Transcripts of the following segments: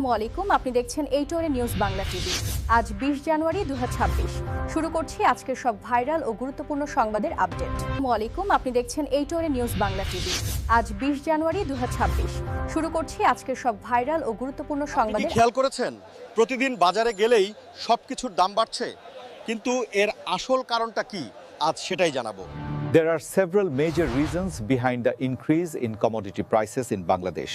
আসসালামু আলাইকুম আপনি দেখছেন এই টোরে নিউজ বাংলা টিভি আজ বিশ জানুয়ারি দু শুরু করছি আজকের সব ভাইরাল ও গুরুত্বপূর্ণ সংবাদের আপডেট। আসসালামু আলাইকুম আপনি দেখছেন এই টোরে নিউজ বাংলা টিভি আজ বিশ জানুয়ারি দু শুরু করছি আজকের সব ভাইরাল ও গুরুত্বপূর্ণ সংবাদের খেয়াল করেছেন? প্রতিদিন বাজারে গেলেই সব কিছুর দাম বাড়ছে। কিন্তু এর আসল কারণটা কি? আজ সেটাই জানাব। There are several major reasons behind the increase in commodity prices in Bangladesh.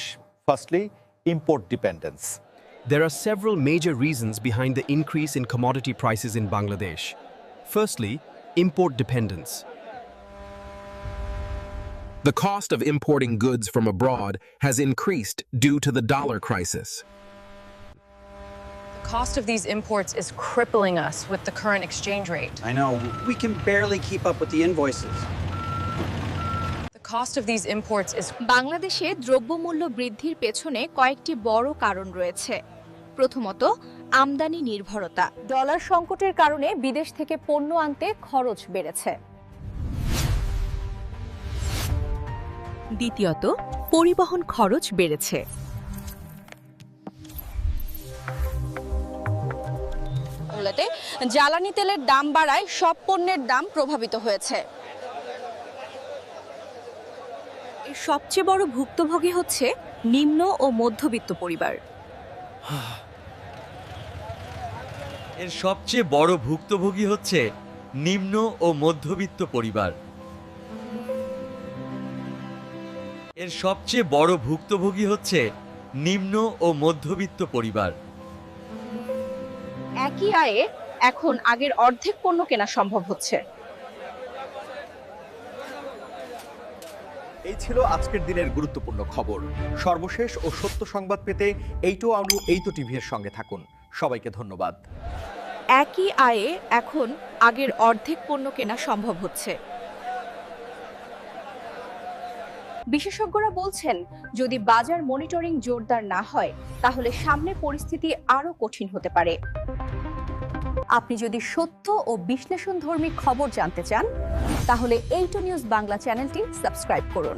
Firstly, import dependence. There are several major reasons behind the increase in commodity prices in Bangladesh. Firstly, import dependence. The cost of importing goods from abroad has increased due to the dollar crisis. The cost of these imports is crippling us with the current exchange rate. I know. We can barely keep up with the invoices. বাংলাদেশে দ্রব্যমূল্য বৃদ্ধির পেছনে কয়েকটি বড় কারণ রয়েছে। প্রথমত, আমদানি নির্ভরতা। ডলার সংকটের কারণে বিদেশ থেকে পণ্য আনতে খরচ বেড়েছে। দ্বিতীয়ত, পরিবহন খরচ বেড়েছে। জ্বালানি তেলের দাম বাড়ায় সব পণ্যের দাম প্রভাবিত হয়েছে। এর সবচেয়ে বড় ভুক্তভোগী হচ্ছে নিম্ন ও মধ্যবিত্ত পরিবার। এর সবচেয়ে বড় ভুক্তভোগী হচ্ছে নিম্ন ও মধ্যবিত্ত পরিবার। এর সবচেয়ে বড় ভুক্তভোগী হচ্ছে নিম্ন ও মধ্যবিত্ত পরিবার। একই আয়ে এখন আগের অর্ধেক পণ্য কেনা সম্ভব হচ্ছে। এই ছিল আজকের দিনের গুরুত্বপূর্ণ খবর। সর্বশেষ ও সত্য সংবাদ পেতে এইটো আনু, এইটো টিভির সঙ্গে থাকুন। সবাইকে ধন্যবাদ। একই আয়ে এখন আগের অর্ধেক পণ্য কেনা সম্ভব হচ্ছে। বিশেষজ্ঞরা বলছেন, যদি বাজার মনিটরিং জোরদার না হয়, তাহলে সামনে পরিস্থিতি আরও কঠিন হতে পারে। আপনি যদি সত্য ও বিশ্লেষণধর্মী খবর জানতে চান, তাহলে এইটো নিউজ বাংলা চ্যানেলটি সাবস্ক্রাইব করুন।